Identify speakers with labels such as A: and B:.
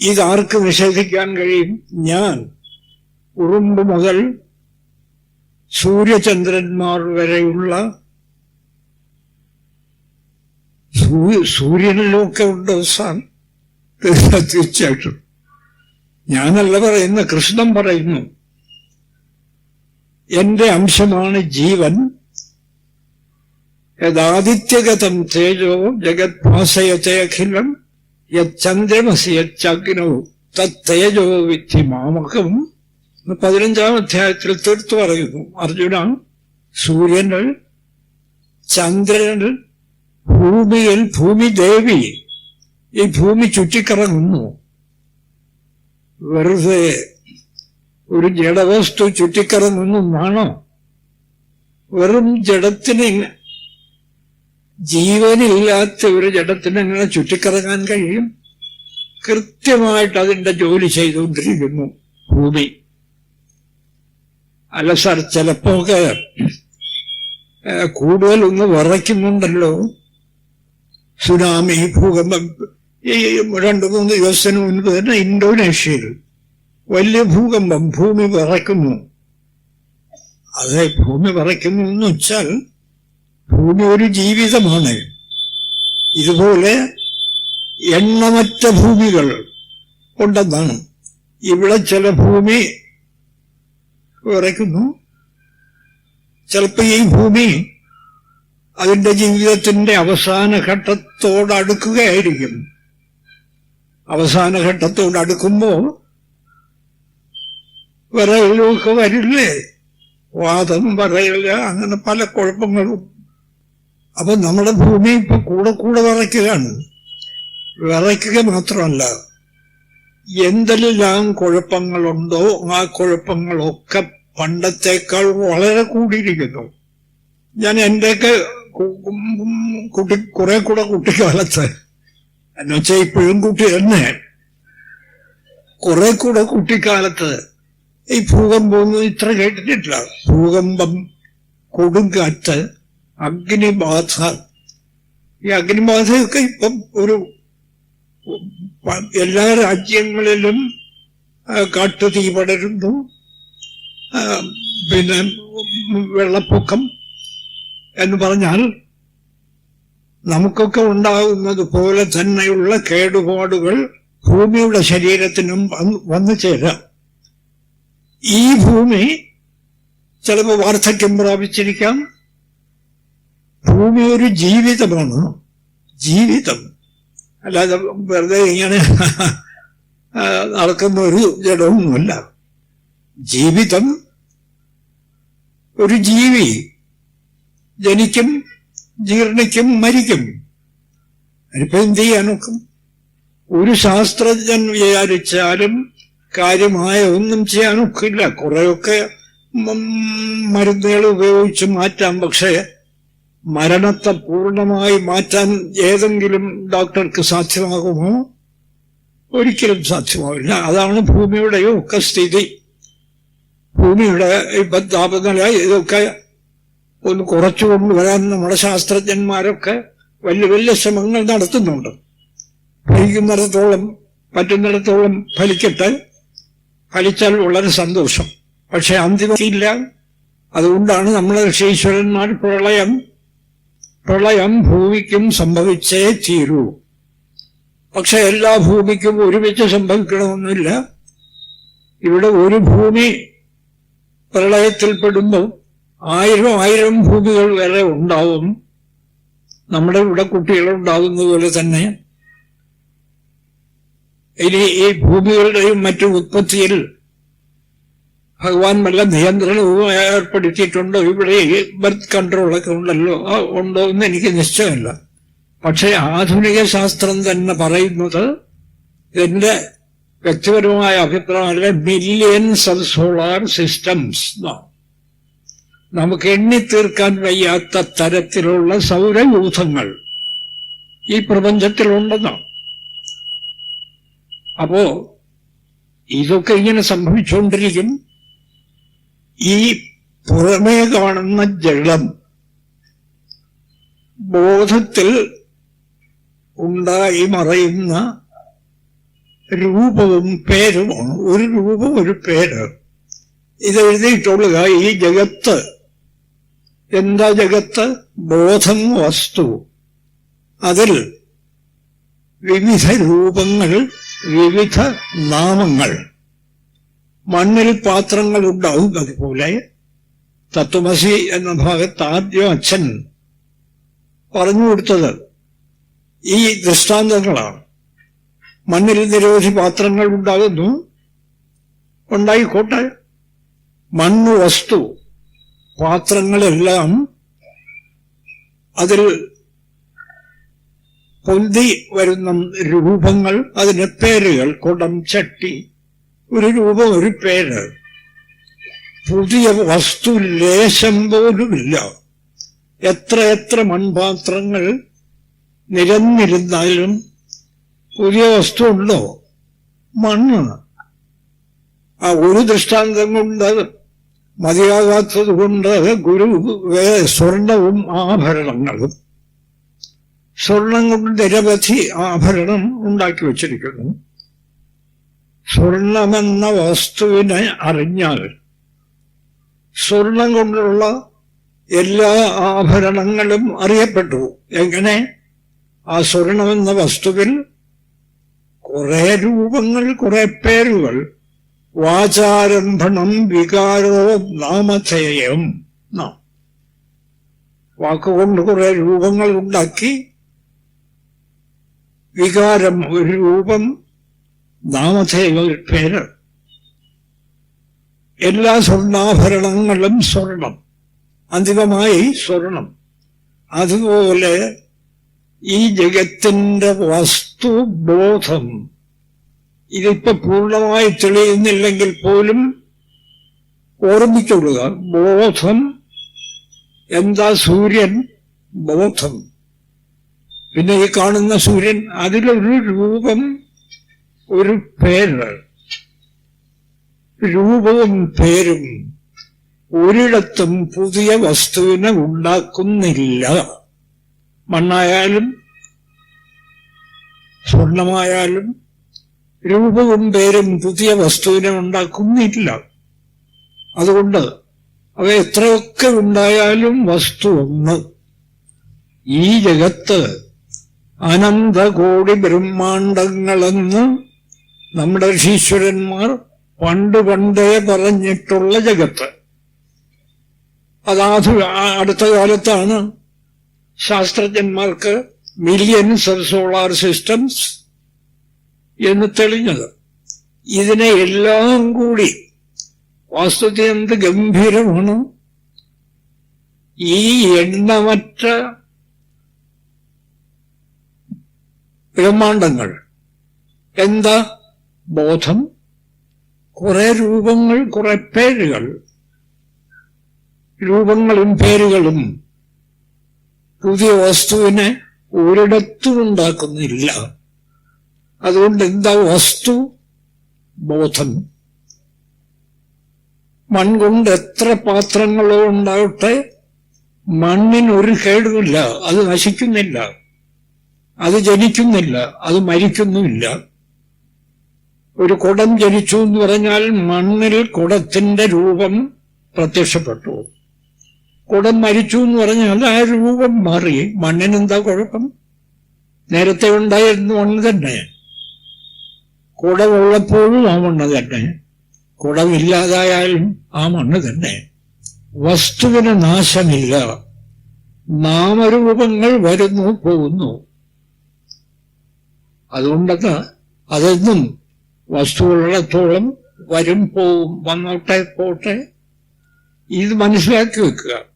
A: ഇതാർക്ക് നിഷേധിക്കാൻ കഴിയും? ഞാൻ. ഉറുമ്പ് മുതൽ സൂര്യചന്ദ്രന്മാർ വരെയുള്ള സൂര്യനിലൊക്കെ ഉണ്ട് സാർ. തീർച്ചയായിട്ടും. ഞാനല്ല പറയുന്ന കൃഷ്ണൻ പറയുന്നു. എന്റെ അംശമാണ് ജീവൻ. യഥാദിത്യഗതം തേജോ ജഗത് ഭാസയത്തെ അഖിലം യന്ദ്രമസി യഗ്നോ തത്തേജോ വിധി മാമകം. പതിനഞ്ചാം അധ്യായത്തിൽ തീർത്തു പറയുന്നു. അർജുന സൂര്യന് ചന്ദ്രന് ഭൂമിയിൽ ഭൂമി ദേവി. ഈ ഭൂമി ചുറ്റിക്കറങ്ങുന്നു. വെറുതെ ഒരു ജഡവസ്തു ചുറ്റിക്കറങ്ങുന്നു എന്നാണോ? വെറും ജഡത്തിന് ജീവനില്ലാത്ത ഒരു ജഡത്തിന് അങ്ങനെ ചുറ്റിക്കറങ്ങാൻ കഴിയും. കൃത്യമായിട്ട് അതിന്റെ ജോലി ചെയ്തുകൊണ്ടിരിക്കുന്നു ഭൂമി. അല്ല സാർ ചിലപ്പോക്കെ കൂടുതലൊന്ന് വിറയ്ക്കുന്നുണ്ടല്ലോ. സുനാമി ഭൂകമ്പം ഈ രണ്ടു മൂന്ന് ദിവസത്തിന് മുൻപ് തന്നെ ഇന്തോനേഷ്യയിൽ വലിയ ഭൂകമ്പം ഭൂമി വിറയ്ക്കുന്നു. അതെ ഭൂമി വിറയ്ക്കുന്നു എന്ന് വെച്ചാൽ ഭൂമി ഒരു ജീവിതമാണ്. ഇതുപോലെ എണ്ണമറ്റ ഭൂമികൾ ഉണ്ടെന്നാണ്. ഇവിടെ ചില ഭൂമി വിറയ്ക്കുന്നു. ചിലപ്പോ ഈ ഭൂമി അതിന്റെ ജീവിതത്തിന്റെ അവസാന ഘട്ടത്തോടടുക്കുകയായിരിക്കും അവസാന ഘട്ടത്തോടടുക്കുമ്പോ വിറയലൊക്കെ വരില്ലേ? വാദം വരയില്ല അങ്ങനെ പല കുഴപ്പങ്ങളും. അപ്പൊ നമ്മുടെ ഭൂമി ഇപ്പൊ കൂടെ കൂടെ വിറയ്ക്കുകയാണ്. വിറയ്ക്കുക മാത്രമല്ല എന്തെല്ലാം കുഴപ്പങ്ങളുണ്ടോ ആ കുഴപ്പങ്ങളൊക്കെ പണ്ടത്തേക്കാൾ വളരെ കൂടിയിരിക്കുന്നു. ഞാൻ എന്റെയൊക്കെ കുട്ടി കുറെ കൂടെ കുട്ടിക്കാലത്ത് എന്നുവെച്ചാൽ ഇപ്പോഴും കുട്ടി തന്നെ കുറെ കൂടെ കുട്ടിക്കാലത്ത് ഈ ഭൂകമ്പം ഒന്നും ഇത്ര കേട്ടിട്ടില്ല. ഭൂകമ്പം കൊടുങ്കാറ്റ് അഗ്നിബാധ. ഈ അഗ്നിബാധയൊക്കെ ഇപ്പം ഒരു എല്ലാ രാജ്യങ്ങളിലും കാട്ടു തീ പടരുന്നു. പിന്നെ വെള്ളപ്പൊക്കം എന്ന് പറഞ്ഞാൽ നമുക്കൊക്കെ ഉണ്ടാകുന്നത് പോലെ തന്നെയുള്ള കേടുപാടുകൾ ഭൂമിയുടെ ശരീരത്തിനും വന്നു ചേരാം. ഈ ഭൂമി ചിലപ്പോൾ വാർദ്ധക്യം പ്രാപിച്ചിരിക്കാം ഭൂമി ഒരു ജീവിതമാണ്. ജീവിതം. അല്ലാതെ വെറുതെ ഇങ്ങനെ നടക്കുന്ന ഒരു ജഡവുമല്ല. ജീവിതം ഒരു ജീവി. ജനിക്കും ജീർണിക്കും മരിക്കും. അതിനിപ്പോ എന്ത് ചെയ്യാനൊക്കും ഒരു ശാസ്ത്രജ്ഞൻ വിചാരിച്ചാലും കാര്യമായ ഒന്നും ചെയ്യാനൊക്കില്ല കുറെയൊക്കെ മരുന്നുകൾ ഉപയോഗിച്ച് മാറ്റാം. പക്ഷേ മരണത്തെ പൂർണമായി മാറ്റാൻ ഏതെങ്കിലും ഡോക്ടർക്ക് സാധ്യമാകുമോ? ഒരിക്കലും സാധ്യമാവില്ല. അതാണ് ഭൂമിയുടെയും ഒക്കെ സ്ഥിതി. ഭൂമിയുടെ ഇപ്പൊ താപനില ഇതൊക്കെ ഒന്ന് കുറച്ചു കൊണ്ടുവരാൻ നമ്മുടെ ശാസ്ത്രജ്ഞന്മാരൊക്കെ വലിയ വലിയ ശ്രമങ്ങൾ നടത്തുന്നുണ്ട്. ഫലിക്കുന്നിടത്തോളം പറ്റുന്നിടത്തോളം ഫലിക്കട്ടെ. ഫലിച്ചാൽ വളരെ സന്തോഷം. പക്ഷെ അന്തിമില്ല അതുകൊണ്ടാണ് നമ്മുടെ ഋഷീശ്വരന്മാർ പ്രളയം പ്രളയം ഭൂമിക്കും സംഭവിച്ചേ തീരൂ. പക്ഷെ എല്ലാ ഭൂമിക്കും ഒരുമിച്ച് സംഭവിക്കണമെന്നില്ല. ഇവിടെ ഒരു ഭൂമി പ്രളയത്തിൽപ്പെടുമ്പോൾ ആയിരം ആയിരം ഭൂമികൾ വരെ ഉണ്ടാവും. നമ്മുടെ ഇവിടെ കുട്ടികൾ ഉണ്ടാകുന്ന പോലെ തന്നെ. ഇനി ഈ ഭൂമികളുടെയും മറ്റും ഉത്പത്തിയിൽ ഭഗവാൻ വല്ല നിയന്ത്രണവും ഏർപ്പെടുത്തിയിട്ടുണ്ടോ ഇവിടെ ബർത്ത് കൺട്രോളൊക്കെ ഉണ്ടല്ലോ. ഉണ്ടോ എന്ന് എനിക്ക് നിശ്ചയമില്ല. പക്ഷെ ആധുനിക ശാസ്ത്രം തന്നെ പറയുന്നത് എന്റെ വ്യക്തിപരമായ അഭിപ്രായമല്ല മില്യൻസ് ഓഫ് സോളാർ സിസ്റ്റംസ് നമുക്ക് എണ്ണി തീർക്കാൻ വയ്യാത്ത തരത്തിലുള്ള സൗരയൂഥങ്ങൾ ഈ പ്രപഞ്ചത്തിലുണ്ടെന്നാണ് അപ്പോ ഇതൊക്കെ ഇങ്ങനെ സംഭവിച്ചുകൊണ്ടിരിക്കും. ഈ പുറമേ കാണുന്ന ജഡം ബോധത്തിൽ ഉണ്ടായി മറയുന്ന രൂപവും പേരുമാണ് ഒരു രൂപം ഒരു പേര്. ഇതെഴുതിയിട്ടുള്ളത് ഈ ജഗത്ത് എന്താ ജഗത്ത്? ബോധം വസ്തു. അതിൽ വിവിധ രൂപങ്ങൾ വിവിധ നാമങ്ങൾ. മണ്ണിൽ പാത്രങ്ങൾ ഉണ്ടാവും അതുപോലെ തത്വമസി എന്ന ഭാഗത്ത് ആദ്യം അച്ഛൻ പറഞ്ഞു കൊടുത്തത് ഈ ദൃഷ്ടാന്തങ്ങളാണ്. മണ്ണിൽ നിരവധി പാത്രങ്ങൾ ഉണ്ടാകുന്നു. ഉണ്ടായിക്കോട്ടെ. മണ്ണ് വസ്തു പാത്രങ്ങളെല്ലാം അതിൽ പൊന്തി വരുന്ന രൂപങ്ങൾ അതിന് പേരുകൾ കുടം ചട്ടി ഒരു രൂപം ഒരു പേര്. പുതിയ വസ്തു ലേശം പോലുമില്ല. എത്ര എത്ര മൺപാത്രങ്ങൾ നിരന്നിരുന്നാലും പുതിയ വസ്തു ഉണ്ടോ മണ്ണ്. ആ ഒരു ദൃഷ്ടാന്തം കൊണ്ട് മതിയാകാത്തത് കൊണ്ട് ഗുരു സ്വർണവും ആഭരണങ്ങളും. സ്വർണം കൊണ്ട് നിരവധി ആഭരണം ഉണ്ടാക്കി വച്ചിരിക്കുന്നു. സ്വർണമെന്ന വസ്തുവിനെ അറിഞ്ഞാൽ സ്വർണം കൊണ്ടുള്ള എല്ലാ ആഭരണങ്ങളും അറിയപ്പെട്ടു. എങ്ങനെ? ആ സ്വർണമെന്ന വസ്തുവിൽ കുറെ രൂപങ്ങൾ കുറെ പേരുകൾ. വാചാരംഭണം വികാരോ നാമധേയം. വാക്കുകൊണ്ട് കുറെ രൂപങ്ങൾ ഉണ്ടാക്കി. വികാരം ഒരു രൂപം നാമധേയം പേര്. എല്ലാ സ്വർണാഭരണങ്ങളും സ്വർണം. അന്തിമമായി സ്വർണം. അതുപോലെ ഈ ജഗത്തിന്റെ വസ്തുബോധം ഇതിപ്പോ പൂർണമായി തെളിയുന്നില്ലെങ്കിൽ പോലും ഓർമ്മിച്ചുകൊള്ളുക ബോധം. എന്താ സൂര്യൻ? ബോധം. പിന്നെ ഈ കാണുന്ന സൂര്യൻ അതിലൊരു രൂപം ഒരു പേര് രൂപവും പേരും ഒരിടത്തും പുതിയ വസ്തുവിനെ ഉണ്ടാക്കുന്നില്ല. മണ്ണായാലും സ്വർണമായാലും രൂപവും പേരും പുതിയ വസ്തുവിനെ ഉണ്ടാക്കുന്നില്ല. അതുകൊണ്ട് അവ എത്രയൊക്കെ ഉണ്ടായാലും വസ്തു ഒന്ന്. ഈ ജഗത്ത് അനന്തകോടി ബ്രഹ്മാണ്ടങ്ങളെന്ന് നമ്മുടെ ഋഷീശ്വരന്മാർ പണ്ട് പണ്ടേ പറഞ്ഞിട്ടുള്ള ജഗത്ത്. അതാത് അടുത്ത കാലത്താണ് ശാസ്ത്രജ്ഞന്മാർക്ക് മില്യൻസ് ഓഫ് സോളാർ സിസ്റ്റംസ് എന്ന് തെളിഞ്ഞത്. ഇതിനെ എല്ലാം കൂടി വാസ്തുത എന്ത് ഗംഭീരമാണ്? ഈ എണ്ണമറ്റ ബ്രഹ്മാണ്ടങ്ങൾ. എന്താ? ബോധം കുറെ രൂപങ്ങൾ കുറെ പേരുകൾ. രൂപങ്ങളും പേരുകളും പുതിയ വസ്തുവിനെ ഒരിടത്തും ഉണ്ടാക്കുന്നില്ല അതുകൊണ്ട് എന്താ വസ്തു? ബോധം. മൺകൊണ്ട് എത്ര പാത്രങ്ങളോ ഉണ്ടാവട്ടെ മണ്ണിനൊരു കേടുമില്ല. അത് നശിക്കുന്നില്ല. അത് ജനിക്കുന്നില്ല. അത് മരിക്കുന്നുമില്ല. ഒരു കുടം ജനിച്ചു എന്ന് പറഞ്ഞാൽ മണ്ണിൽ കുടത്തിന്റെ രൂപം പ്രത്യക്ഷപ്പെട്ടു. കുടം മരിച്ചു എന്ന് പറഞ്ഞാൽ ആ രൂപം മാറി. മണ്ണിനെന്താ കുഴപ്പം? നേരത്തെ ഉണ്ടായിരുന്നു മണ്ണ് തന്നെ. കുടമുള്ളപ്പോഴും ആ മണ്ണ് തന്നെ. കുടമില്ലാതായാലും ആ മണ്ണ് തന്നെ. വസ്തുവിന് നാശമില്ല. നാമരൂപങ്ങൾ വരുന്നു പോകുന്നു. അതുകൊണ്ടത് അതെന്നും വസ്തുവുള്ളിടത്തോളം വരും പോവും വന്നോട്ടെ പോട്ടെ. ഇത് മനസ്സിലാക്കി വെക്കുക.